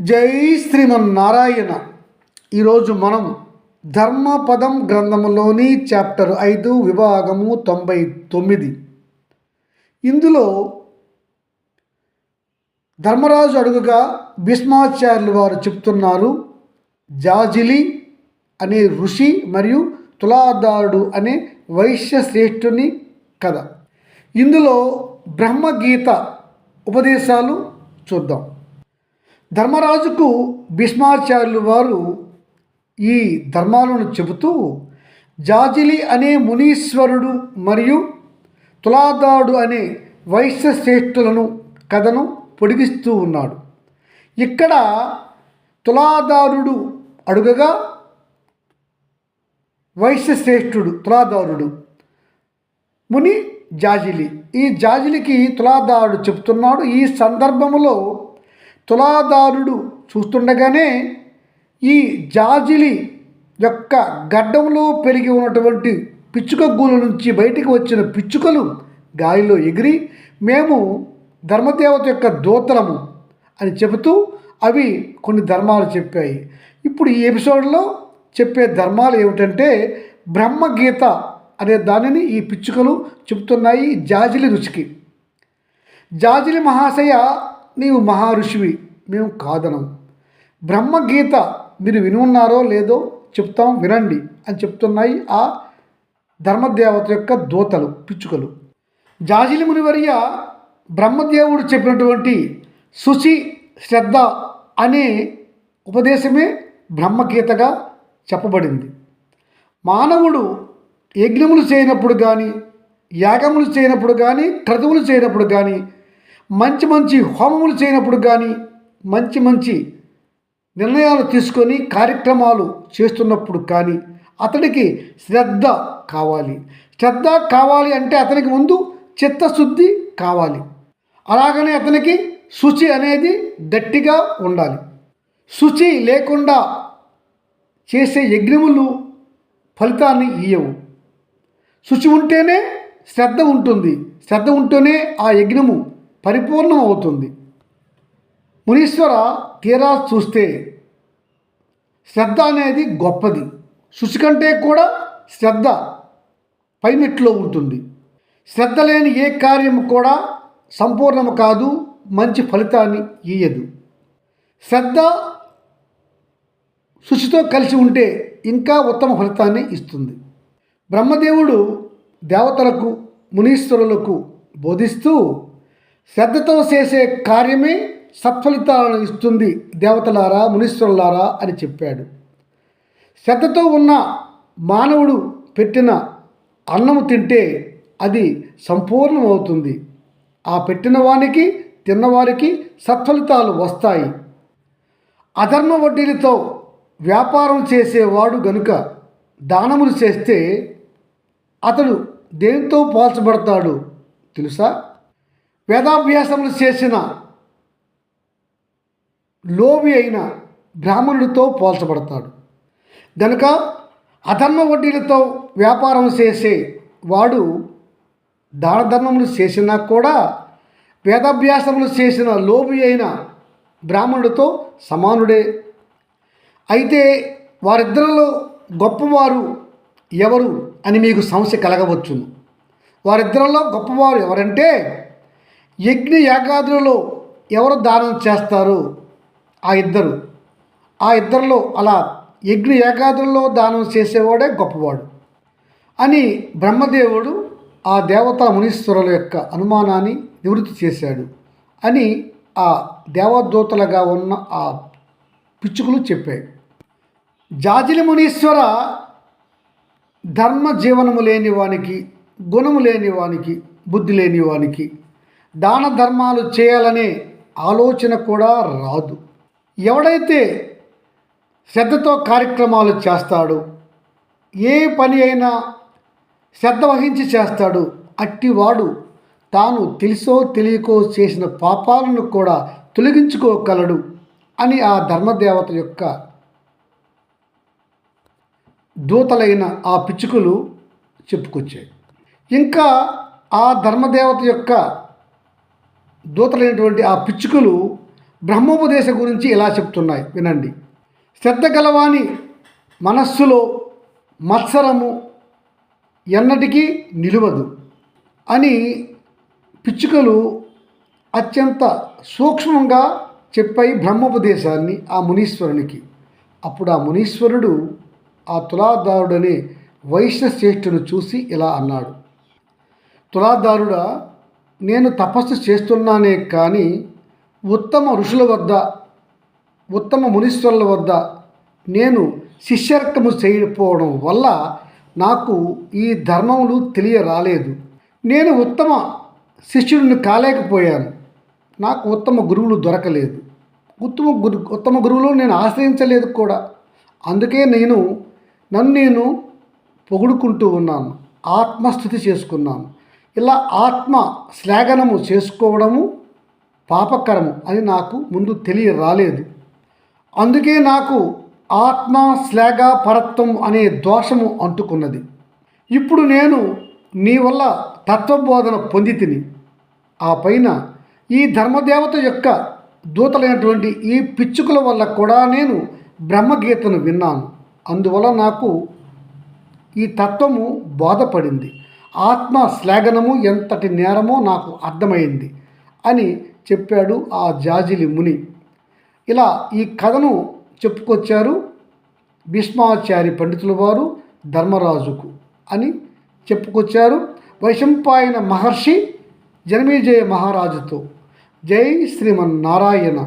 జై శ్రీమన్నారాయణ. ఈరోజు మనం ధర్మపదం గ్రంథములోని చాప్టర్ ఐదు విభాగము తొంభై తొమ్మిది. ఇందులో ధర్మరాజు అడుగుగా భీష్మాచార్యులు వారు చెప్తున్నారు జాజిలి అనే ఋషి మరియు తులాదారుడు అనే వైశ్య శ్రేష్ఠుని కథ. ఇందులో బ్రహ్మగీత ఉపదేశాలు చూద్దాం. ధర్మరాజుకు భీష్మాచార్యులు వారు ఈ ధర్మాలను చెబుతూ జాజిలి అనే మునీశ్వరుడు మరియు తులాదాడు అనే వైశ్య శ్రేష్ఠులను కథను పొడిగిస్తూ ఉన్నాడు. ఇక్కడ తులాదారుడు అడుగగా వైశ్య శ్రేష్ఠుడు తులాదారుడు ముని జాజిలి. ఈ జాజిలికి తులాదారుడు చెప్తున్నాడు ఈ సందర్భంలో తులాదారుడు చూస్తుండగానే ఈ జాజిలి యొక్క గడ్డంలో పెరిగి ఉన్నటువంటి పిచ్చుక గూల నుంచి బయటికి వచ్చిన పిచ్చుకలు గాలిలో ఎగిరి మేము ధర్మదేవత యొక్క దూతలము అని చెబుతూ అవి కొన్ని ధర్మాలు చెప్పాయి. ఇప్పుడు ఈ ఎపిసోడ్లో చెప్పే ధర్మాలు ఏమిటంటే బ్రహ్మగీత అనే దానిని ఈ పిచ్చుకలు చెబుతున్నాయి జాజిలి రుచికి జాజిలి మహాశయ నీవు మహర్షివి మేము కాదనం. బ్రహ్మగీత మీరు విని ఉన్నారో లేదో చెప్తాం వినండి అని చెప్తున్నాయి ఆ ధర్మదేవత యొక్క దూతలు పిచ్చుకలు. జాజిలి మునివర్య బ్రహ్మదేవుడు చెప్పినటువంటి శుచి శ్రద్ధ అనే ఉపదేశమే బ్రహ్మగీతగా చెప్పబడింది. మానవుడు యజ్ఞములు చేయనప్పుడు కానీ యాగములు చేయనప్పుడు కానీ క్రతువులు చేయనప్పుడు కానీ మంచి మంచి హోమములు చేయనప్పుడు కానీ మంచి మంచి నిర్ణయాలు తీసుకొని కార్యక్రమాలు చేస్తున్నప్పుడు కానీ అతడికి శ్రద్ధ కావాలి. శ్రద్ధ కావాలి అంటే అతనికి ముందు చిత్తశుద్ధి కావాలి. అలాగనే అతనికి శుచి అనేది గట్టిగా ఉండాలి. శుచి లేకుండా చేసే యజ్ఞములు ఫలితాన్ని ఇయ్యవు. శుచి ఉంటేనే శ్రద్ధ ఉంటుంది. శ్రద్ధ ఉంటేనే ఆ యజ్ఞము పరిపూర్ణం అవుతుంది మునీశ్వర తీరా చూస్తే శ్రద్ధ అనేది గొప్పది. శుచి కంటే కూడా శ్రద్ధ పైమెట్లో ఉంటుంది. శ్రద్ధ లేని ఏ కార్యము కూడా సంపూర్ణము కాదు మంచి ఫలితాన్ని ఇయ్యదు. శ్రద్ధ శుచితో కలిసి ఉంటే ఇంకా ఉత్తమ ఫలితాన్ని ఇస్తుంది. బ్రహ్మదేవుడు దేవతలకు మునీశ్వరులకు బోధిస్తూ శ్రద్ధతో చేసే కార్యమే సత్ఫలితాలను ఇస్తుంది దేవతలారా మునీశ్వరులారా అని చెప్పాడు. శ్రద్ధతో ఉన్న మానవుడు పెట్టిన అన్నము తింటే అది సంపూర్ణమవుతుంది. ఆ పెట్టిన వానికి తిన్నవారికి సత్ఫలితాలు వస్తాయి. అధర్మ వడ్డీలతో వ్యాపారం చేసేవాడు గనుక దానములు చేస్తే అతడు దేనితో పోల్చబడతాడు తెలుసా? వేదాభ్యాసములు చేసిన లోబి అయిన బ్రాహ్మణుడితో పోల్చబడతాడు. గనుక అధర్మ వడ్డీలతో వ్యాపారం చేసే వాడు దానధర్మములు చేసినా కూడా వేదాభ్యాసములు చేసిన లోబి అయిన బ్రాహ్మణుడితో సమానుడే. అయితే వారిద్దరిలో గొప్పవారు ఎవరు అని మీకు సమస్య కలగవచ్చును. వారిద్దరిలో గొప్పవారు ఎవరంటే యజ్ఞ యాగాదులలో ఎవరు దానం చేస్తారు? ఆ ఇద్దరు. ఆ ఇద్దరిలో అలా యజ్ఞ యాగాదులలో దానం చేసేవాడే గొప్పవాడు. అని బ్రహ్మదేవుడు ఆ దేవతా మునీశ్వరుల యొక్క అనుమానాన్ని నివృత్తి చేశాడు అని ఆ దేవదూతలుగా ఉన్న ఆ పిచ్చుకులు చెప్పాయి. జాజిలి మునీశ్వర ధర్మ జీవనము లేని వానికి గుణము లేని వానికి బుద్ధి లేని వానికి దాన ధర్మాలు చేయాలనే ఆలోచన కూడా రాదు. ఎవడైతే శ్రద్ధతో కార్యక్రమాలు చేస్తాడో ఏ పని అయినా శ్రద్ధ వహించి చేస్తాడు అట్టివాడు తాను తెలుసో తెలియకో చేసిన పాపాలను కూడా తొలగించుకోగలడు అని ఆ ధర్మదేవత యొక్క దూతలైన ఆ పిచ్చుకలు చెప్పుకొచ్చాయి. ఇంకా ఆ ధర్మదేవత యొక్క దూతలైనటువంటి ఆ పిచ్చుకలు బ్రహ్మోపదేశం గురించి ఇలా చెప్తున్నాయి. వినండి. శ్రద్ధ గలవాని మనస్సులో మత్సరము ఎన్నటికీ నిలువదు అని పిచ్చుకలు అత్యంత సూక్ష్మంగా చెప్పాయి బ్రహ్మోపదేశాన్ని ఆ మునీశ్వరునికి. అప్పుడు ఆ మునీశ్వరుడు ఆ తులాదారుడనే వైష్ణశ్రేష్ఠును చూసి ఇలా అన్నాడు. తులాదారుడా నేను తపస్సు చేస్తున్నానే కానీ ఉత్తమ ఋషుల వద్ద ఉత్తమ మునీశ్వరుల వద్ద నేను శిష్యర్కము చేయకపోవడం వల్ల నాకు ఈ ధర్మములు తెలియరాలేదు. నేను ఉత్తమ శిష్యుడిని కాలేకపోయాను. నాకు ఉత్తమ గురువులు దొరకలేదు. ఉత్తమ గురు ఉత్తమ గురువులు నేను ఆశ్రయించలేదు కూడా. అందుకే నేను నన్ను నేను పొగుడుకుంటూ ఉన్నాను. ఆత్మస్థుతి చేసుకున్నాను. ఇలా ఆత్మ శ్లాఘనము చేసుకోవడము పాపకరము అని నాకు ముందు తెలియ రాలేదు అందుకే నాకు ఆత్మ శ్లాఘ పరత్వం అనే దోషము అంటుకున్నది. ఇప్పుడు నేను నీ వల్ల తత్వబోధన పొంది తిని ఆ పైన ఈ ధర్మదేవత యొక్క దూతలైనటువంటి ఈ పిచ్చుకల వల్ల కూడా నేను బ్రహ్మగీతను విన్నాను. అందువల్ల నాకు ఈ తత్వము బోధపడింది. ఆత్మ శ్లాఘనము ఎంతటి నేరమో నాకు అర్థమైంది అని చెప్పాడు ఆ జాజిలి ముని. ఇలా ఈ కథను చెప్పుకొచ్చారు భీష్మాచారి పండితుల వారు ధర్మరాజుకు అని చెప్పుకొచ్చారు. వైశంపాయన మహర్షి జనమేజయ మహారాజుతో జై శ్రీమన్నారాయణ